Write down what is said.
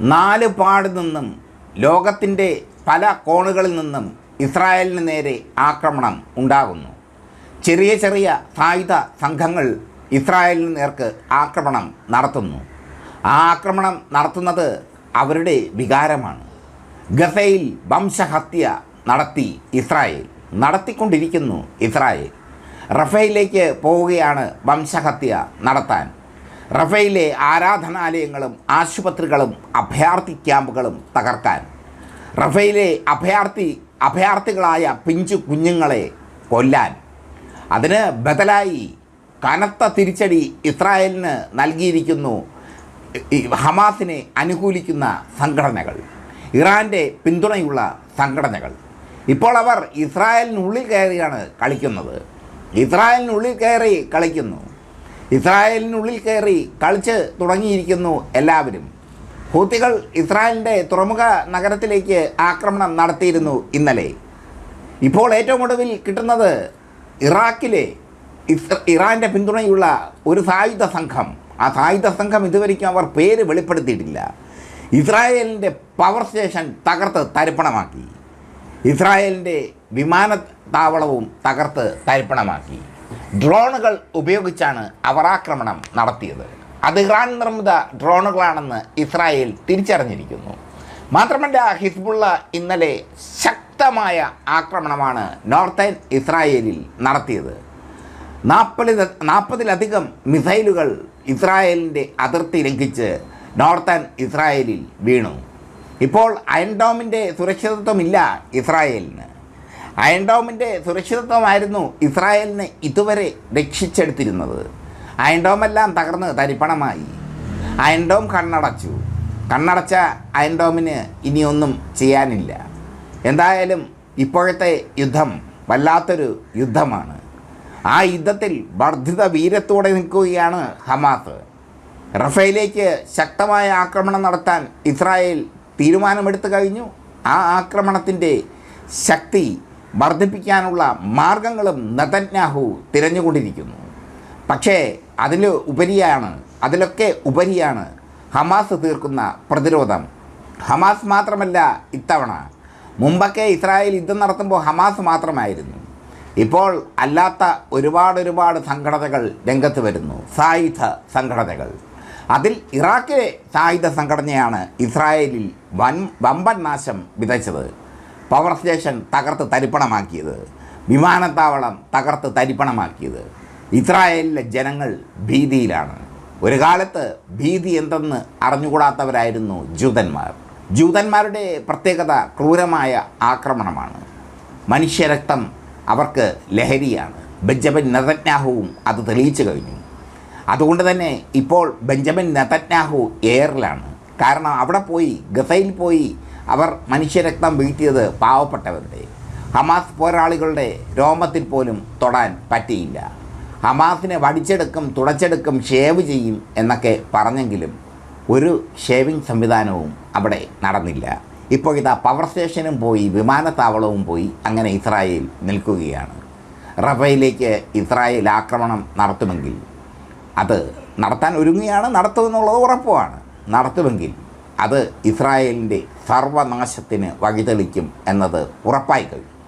നാല് പാട് നിന്നും ലോകത്തിന്റെ പല കോണുകളിൽ നിന്നും ഇസ്രായേലിന് നേരെ ആക്രമണം ഉണ്ടാകുന്നു. ചെറിയ ചെറിയ സായുധ സംഘങ്ങൾ ഇസ്രായേലിന് നേർക്ക് ആക്രമണം നടത്തുന്നു. ആ ആക്രമണം നടത്തുന്നത് അവരുടെ വികാരമാണ്. ഗസയിൽ വംശഹത്യ നടത്തി ഇസ്രായേൽ നടത്തിക്കൊണ്ടിരിക്കുന്നു ഇസ്രായേൽ. റഫേലിലേക്ക് പോവുകയാണ് വംശഹത്യ നടത്താൻ. റഫേലിലെ ആരാധനാലയങ്ങളും ആശുപത്രികളും അഭയാർത്ഥി ക്യാമ്പുകളും തകർക്കാൻ. റഫേലിലെ അഭയാർത്ഥി അഭയാർത്ഥികളായ പിഞ്ചു കുഞ്ഞുങ്ങളെ കൊല്ലാൻ. അതിന് ബദലായി കനത്ത തിരിച്ചടി ഇസ്രായേലിന് നൽകിയിരിക്കുന്നു. ഹമാസിനെ അനുകൂലിക്കുന്ന സംഘടനകൾ ഇറാന്റെ പിന്തുണയുള്ള സംഘടനകൾ. ഇപ്പോൾ അവർ ഇസ്രായേലിനുള്ളിൽ കയറിയാണ് കളിക്കുന്നത്. ഇസ്രായേലിനുള്ളിൽ കയറി കളിക്കുന്നു. ഇസ്രായേലിനുള്ളിൽ കയറി കളിച്ച് തുടങ്ങിയിരിക്കുന്നു എല്ലാവരും. ഹൂത്തികൾ ഇസ്രായേലിന്റെ തുറമുഖ നഗരത്തിലേക്ക് ആക്രമണം നടത്തിയിരുന്നു ഇന്നലെ. ഇപ്പോൾ ഏറ്റവും ഒടുവിൽ കിട്ടുന്നത് ഇറാഖിലെ ഇറാന്റെ പിന്തുണയുള്ള ഒരു സായുധ സംഘം. ആ സായുധ സംഘം ഇതുവരെയ്ക്കും അവർ പേര് വെളിപ്പെടുത്തിയിട്ടില്ല. ഇസ്രായേലിന്റെ പവർ സ്റ്റേഷൻ തകർത്ത് തരിപ്പണമാക്കി. ഇസ്രായേലിന്റെ വിമാനത്താവളവും തകർത്ത് തരിപ്പണമാക്കി. ഡ്രോണുകൾ ഉപയോഗിച്ചാണ് അവർ ആക്രമണം നടത്തിയത്. അത് ഇറാൻ നിർമ്മിത ഡ്രോണുകളാണെന്ന് ഇസ്രായേൽ തിരിച്ചറിഞ്ഞിരിക്കുന്നു. മാത്രമല്ല ഹിസ്ബുള്ള ഇന്നലെ ശക്തമായ ആക്രമണമാണ് നോർത്തേൺ ഇസ്രായേലിൽ നടത്തിയത്. നാൽപ്പത് നാൽപ്പതിലധികം മിസൈലുകൾ ഇസ്രായേലിന്റെ അതിർത്തി ലംഘിച്ച് നോർത്തേൺ ഇസ്രായേലിൽ വീണു. ഇപ്പോൾ അയൻഡോമിന്റെ സുരക്ഷിതത്വമില്ല ഇസ്രായേലിന്. അയൻഡോമിന്റെ സുരക്ഷിതത്വമായിരുന്നു ഇസ്രായേലിനെ ഇതുവരെ രക്ഷിച്ചെടുത്തിരുന്നത്. അയൻഡോമെല്ലാം തകർന്ന് തരിപ്പണമായി. അയൻഡോം കണ്ണടച്ചു. കണ്ണടച്ച അയൻഡോമിന് ഇനിയൊന്നും ചെയ്യാനില്ല. എന്തായാലും ഇപ്പോഴത്തെ യുദ്ധം വല്ലാത്തൊരു യുദ്ധമാണ്. ആ യുദ്ധത്തിൽ വർദ്ധിത വീരത്തോടെ നിൽക്കുകയാണ് ഹമാസ്. റഫേലേക്ക് ശക്തമായ ആക്രമണം നടത്താൻ ഇസ്രായേൽ തീരുമാനമെടുത്തു കഴിഞ്ഞു. ആ ആക്രമണത്തിന്റെ ശക്തി വർദ്ധിപ്പിക്കാനുള്ള മാർഗങ്ങളും നതന്യാഹു തിരഞ്ഞുകൊണ്ടിരിക്കുന്നു. പക്ഷേ അതിൽ ഉപരിയാണ് അതിലൊക്കെ ഉപരിയാണ് ഹമാസ് തീർക്കുന്ന പ്രതിരോധം. ഹമാസ് മാത്രമല്ല ഇത്തവണ. മുമ്പൊക്കെ ഇസ്രായേൽ യുദ്ധം നടത്തുമ്പോൾ ഹമാസ് മാത്രമായിരുന്നു. ഇപ്പോൾ അല്ലാത്ത ഒരുപാട് ഒരുപാട് സംഘടനകൾ രംഗത്ത് വരുന്നു. സായുധ സംഘടനകൾ. അതിൽ ഇറാഖിലെ സായുധ സംഘടനയാണ് ഇസ്രായേലിൽ വൻ വമ്പൻ നാശം വിതച്ചത്. പവർ സ്റ്റേഷൻ തകർത്ത് തരിപ്പണമാക്കിയത്. വിമാനത്താവളം തകർത്ത് തരിപ്പണമാക്കിയത്. ഇസ്രായേലിലെ ജനങ്ങൾ ഭീതിയിലാണ്. ഒരു കാലത്ത് ഭീതി എന്തെന്ന് അറിഞ്ഞുകൂടാത്തവരായിരുന്നു ജൂതന്മാർ. ജൂതന്മാരുടെ പ്രത്യേകത ക്രൂരമായ ആക്രമണമാണ്. മനുഷ്യരക്തം അവർക്ക് ലഹരിയാണ്. ബെഞ്ചമിൻ നെതന്യാഹുവും അത് തെളിയിച്ചു കഴിഞ്ഞു. അതുകൊണ്ട് തന്നെ ഇപ്പോൾ ബെഞ്ചമിൻ നെതന്യാഹു എയറിലാണ്. കാരണം അവിടെ പോയി ഗസയിൽ പോയി അവർ മനുഷ്യരക്തം വീഴ്ത്തിയത് പാവപ്പെട്ടവരുടെ. ഹമാസ് പോരാളികളുടെ രോമത്തിൽ പോലും തൊടാൻ പറ്റിയില്ല. ഹമാസിനെ വടിച്ചെടുക്കും തുടച്ചെടുക്കും ഷേവ് ചെയ്യും എന്നൊക്കെ പറഞ്ഞെങ്കിലും ഒരു ഷേവിംഗ് സംവിധാനവും അവിടെ നടന്നില്ല. ഇപ്പോൾ ഇതാ പവർ സ്റ്റേഷനും പോയി വിമാനത്താവളവും പോയി അങ്ങനെ ഇസ്രായേൽ നിൽക്കുകയാണ്. റഫയിലേക്ക് ഇസ്രായേൽ ആക്രമണം നടത്തുമെങ്കിൽ അത് നടത്താൻ ഒരുങ്ങിയാണ് നടത്തുമെന്നുള്ളത് ഉറപ്പുമാണ് നടത്തുമെങ്കിൽ അത് ഇസ്രായേലിന്റെ സർവനാശത്തിന് വഴിതെളിക്കും എന്നത് ഉറപ്പായി കഴിഞ്ഞു.